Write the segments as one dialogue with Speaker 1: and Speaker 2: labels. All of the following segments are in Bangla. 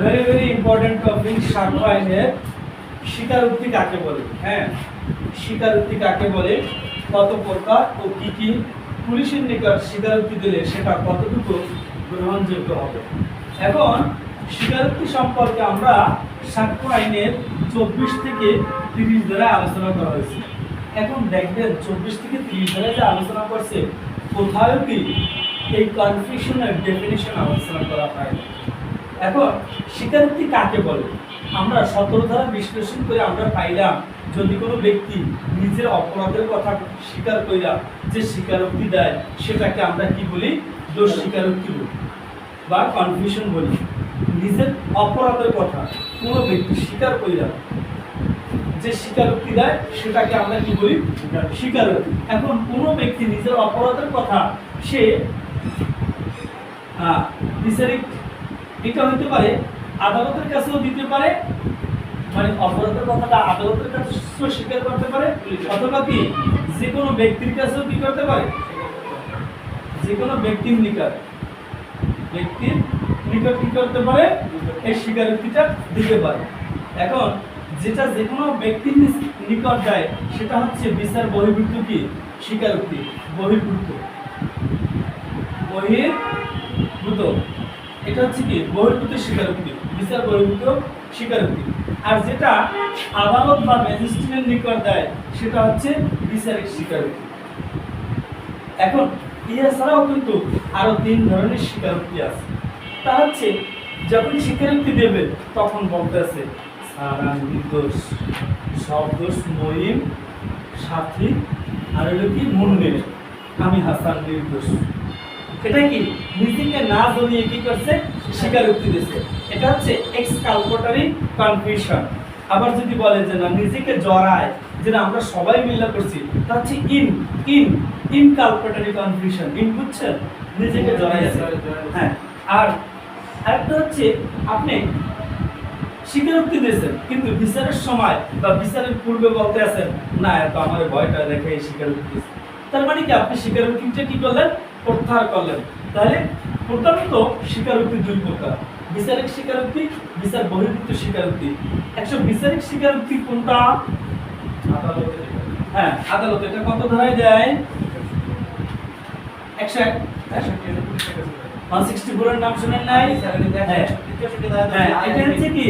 Speaker 1: ভেরি ভেরি ইম্পর্টেন্ট টপিক সাক্ষ্য আইনের স্বীকারোক্তি কাকে বলে? হ্যাঁ স্বীকারোক্তি কাকে বলে? কত প্রকার ও কি কি পুলিশের নিকট স্বীকারোক্তি দিলে সেটা কতটুকু গ্রহণযোগ্য হবে? এখন, স্বীকারোক্তি সম্পর্কে আমরা সাক্ষ্য আইনের চব্বিশ থেকে তিরিশ ধারা আলোচনা করা হয়েছে। এখন দেখবেন, চব্বিশ থেকে তিরিশ ধারা যে আলোচনা করছে কোথাও কি এই কনফিউশনের ডেফিনেশন আলোচনা করা হয়। এখন স্বীকারোক্তি কাকে বলে? আমরা সতেরো ধারা বিশ্লেষণ করে আমরা পাইলাম, যদি কোনো ব্যক্তি নিজের অপরাধের কথা স্বীকার করিলাম যে স্বীকারোক্তি দেয়, সেটাকে আমরা কি বলি? দোষ স্বীকারোক্তি বলি বা কনফিউশন বলি। নিজের অপরাধের কথা কোনো ব্যক্তি স্বীকার করিলাম যে স্বীকারোক্তি দেয়, সেটাকে আমরা কি বলি? স্বীকারোক্তি। এখন কোনো ব্যক্তি নিজের অপরাধের কথা সে বিচারিক এটা হতে পারে, আদালতের কাছেও দিতে পারে মানে অপরাধের কথাটা আদালতের কাছে স্বীকার করতে পারে, অথবা কি যে কোনো ব্যক্তির কাছেও কি করতে পারে? যে কোনো ব্যক্তির নিকট। ব্যক্তির নিকট কি করতে পারে? এই স্বীকারোক্তিটা দিতে পারে। এখন, যেটা যে কোনো ব্যক্তির নিকট যায়, সেটা হচ্ছে বিচার বহির্ভূত কি? স্বীকারোক্তি, বহির্ভূত। বহির্ভূত। এটা হচ্ছে কি? বহির্ভূত স্বীকারোক্তি, বিচার বহির্ভূত স্বীকারোক্তি। আর যেটা আদালত বা ম্যাজিস্ট্রেটের নিকট দেয়, সেটা হচ্ছে বিচারিক স্বীকারোক্তি। এখন ইহা ছাড়াও কিন্তু আরও তিন ধরনের স্বীকারোক্তি আছে। তা হচ্ছে, যখন স্বীকারোক্তি দেবে তখন স্যার, আমি নির্দোষ সব দোষ মহিম সাথী, আর হলো কি, মুন্নের। আমি হাসান নির্দোষ এটা কি? নিজেকে না জড়িয়ে কি করছে? স্বীকারোক্তি দিচ্ছে। এটা হচ্ছে কনফিউশন। আবার যদি বলে যে না নিজেকে জড়ায় যে না আমরা সবাই করছি তা হচ্ছে ইন ইন কনফিউশন। ইন বুঝছেন নিজেকে জড়াইছে হ্যাঁ। আর আরেকটা হচ্ছে আপনি স্বীকারোক্তি দিয়েছেন কিন্তু বিচারের সময় বা বিচারের পূর্বে বলতে আছেন না এত আমার ভয়টা দেখে স্বীকারোক্তি তার মানে কি আপনি স্বীকারোক্তিটা কি করলেন? প্রত্যাহার করলেন। তাহলে প্রধানত স্বীকারোক্তি দুই প্রকার। বিচারিক স্বীকারোক্তি বিচার বহির্ভূত স্বীকারোক্তি। একশো বিচারিক স্বীকারোক্তি কোনটা?
Speaker 2: আদালতে
Speaker 1: হ্যাঁ আদালত এটা কত ধারায় দেয়? একশো এক। ওয়ান সিক্সটি ফোরের নাম শুনেন নাই? হ্যাঁ হ্যাঁ, এটা হচ্ছে কি?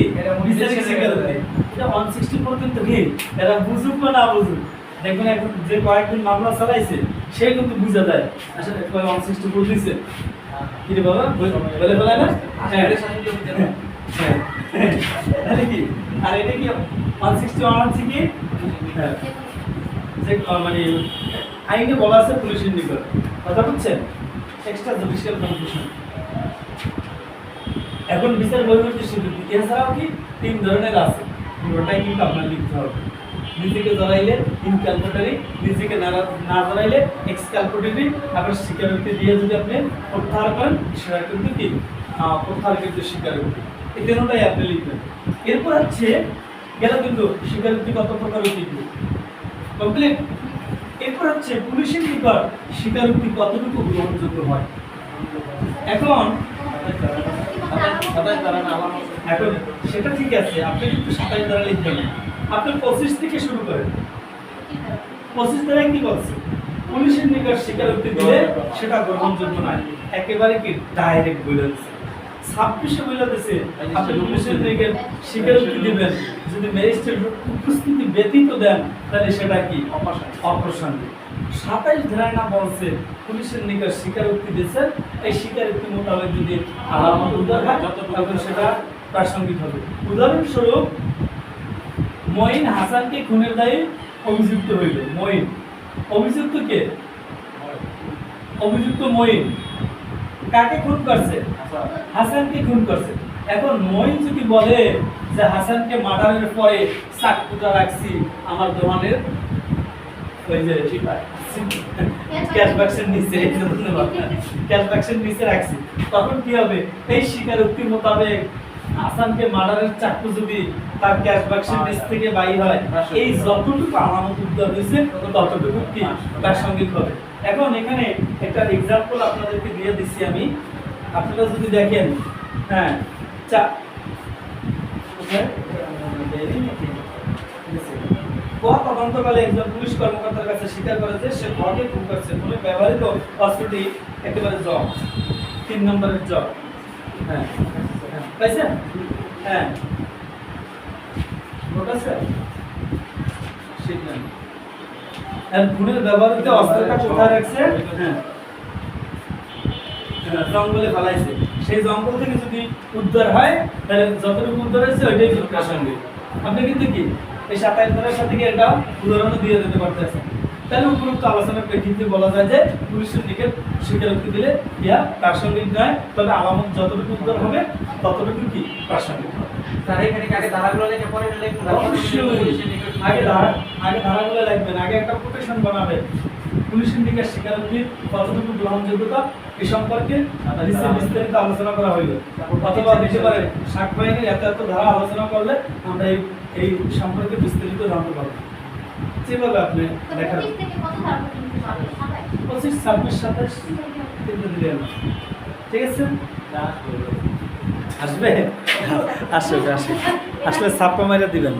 Speaker 1: বিচারিক স্বীকারোক্তি। এটা ওয়ান সিক্সটি ফোর কিন্তু কি? এরা বুঝুক বা না বুঝুক? দেখবেন এখন যে কয়েকদিন মামলা চালাইছে সে কিন্তু বুঝা যায়। আসলে ওয়ান সিক্সটি ফোর দিছে। বাবা? বলে বলে না? হ্যাঁ। হ্যাঁ। কি? আর এটা কি ওয়ান সিক্সটি ওয়ান হচ্ছে কি? হ্যাঁ। যে মানে আইনে বলা আছে পুলিশের নিকট। কথা বুঝছেন? এক্সট্রা জুডিশিয়াল কনফিউশন এখন বিচার বহির্ভূত স্বীকৃতি এছাড়াও কি তিন ধরনের আছে। পুরোটাই কিন্তু আপনার লিখতে হবে। নিজেকে জড়াইলে ইনক্যালকুলেটারি নিজেকে না না জড়াইলে এক্সক্যালকুলেটারি আপনার স্বীকারোক্তি দিয়ে যদি আপনি প্রত্যাহার করেন, সেটা কিন্তু কি? প্রত্যাহার কিন্তু স্বীকারোক্তি। এই তিনটাই আপনি লিখবেন। এরপর হচ্ছে, গেল কিন্তু স্বীকারোক্তি কত প্রকার লিখবে কমপ্লিট এরপর হচ্ছে, পুলিশের নিকট স্বীকারোক্তি কতটুকু গ্রহণযোগ্য হয়? এখন এখন সেটা ঠিক আছে, আপনি কিন্তু সাতাশ দ্বারা লিখবেন। আপনি পঁচিশ থেকে শুরু করেন। পঁচিশ দ্বারায় কি বলছে? পুলিশের নিকট স্বীকারোক্তি দিলে সেটা গ্রহণযোগ্য নয়। একেবারে কি ডাইরেক্ট বলে ছাব্বিশে বলে আপনি পুলিশের নিকট স্বীকারোক্তি দিবেন। যদি ম্যাজিস্ট্রেট উপস্থিতি ব্যতীত দেন তাহলে সেটা কি? অপ্রাসঙ্গিক সাতাইশ ধারায় না বলছে পুলিশের নিকট স্বীকারোক্তি দিয়েছে এই স্বীকারোক্তি মোতাবেক যদি আলামত উদ্ধার হয় তখন সেটা প্রাসঙ্গিক হবে। উদাহরণস্বরূপ মঈন হাসানকে খুনের দায়ে অভিযুক্ত হইল। মঈন। অভিযুক্ত কে? অভিযুক্ত মঈন। কাকে খুন করছে? হাসানকে খুন করছে। এখন মঈন যদি বলে যে হাসানকে মার্ডারের পরে চাকুটা রাখছি, আমার দোকানের ওই নিচে বাক্সের নিচে রাখছি। তখন কি হবে? এই স্বীকারোক্তি মোতাবেক হাসানকে মার্ডারের চাকু যদি তার ক্যাশ বাক্সের নিচ থেকে বাইর হয় এই যতটুকু আলামত উদ্ধার হয়েছে ততটুকু কি প্রাসঙ্গিক হবে? এখন এখানে একটা এক্সাম্পল আপনাদেরকে দিয়ে দিচ্ছি আমি। আপনারা যদি দেখেন হ্যাঁ চা একজন পুলিশ কর্মকর্তার কাছে স্বীকার করে যে সে করছে ব্যবহৃত অস্ত্রটি একেবারে জব তিন নম্বরের জব হ্যাঁ। হ্যাঁ। নোট আছে? শিখলেন আর খুনের ব্যবহৃত অস্ত্রটা কোথায় রাখছে? হ্যাঁ। হ্যাঁ, জঙ্গলে ফেলাইছে। সেই জঙ্গল থেকে যদি উদ্ধার হয় তাহলে যতটুকু উদ্ধার হয়েছে ওইটাই ঠিক প্রাসঙ্গিক। আপনি কিন্তু কি? এই সাতাইশ ধারার সাথে কি একটা উদাহরণও দিয়ে দিতে পারতেছেন? তাহলে উপরোক্ত আলোচনার প্রেক্ষিতে বলা যায় যে পুলিশের দিকে স্বীকারোক্তি দিলে ইয়া প্রাসঙ্গিক নয় তবে আলামত যতটুকু উদ্ধার হবে ততটুকু কি প্রাসঙ্গিক
Speaker 2: আগে ধারাগুলো
Speaker 1: লাগবেন একটা কোটেশন বানাবেন পুলিশ ইন্ডিকের স্বীকারোক্তি কতটুকু গ্রহণযোগ্যতা এ সম্পর্কে নিচে বিস্তারিত আলোচনা করা হইল। অথবা দিতে পারে ষাট বাহিনীর এত এত ধারা আলোচনা করলে আমরা এই এই সম্পর্কে বিস্তারিত জানতে পারব। যেভাবে আপনি লেখা পঁচিশ ছাব্বিশ সাতাশ? তিনটে দিলেন ঠিক আছে? আসবে? আসবে আসবে। আসলে ছাপ্পা মাইরা দিবেন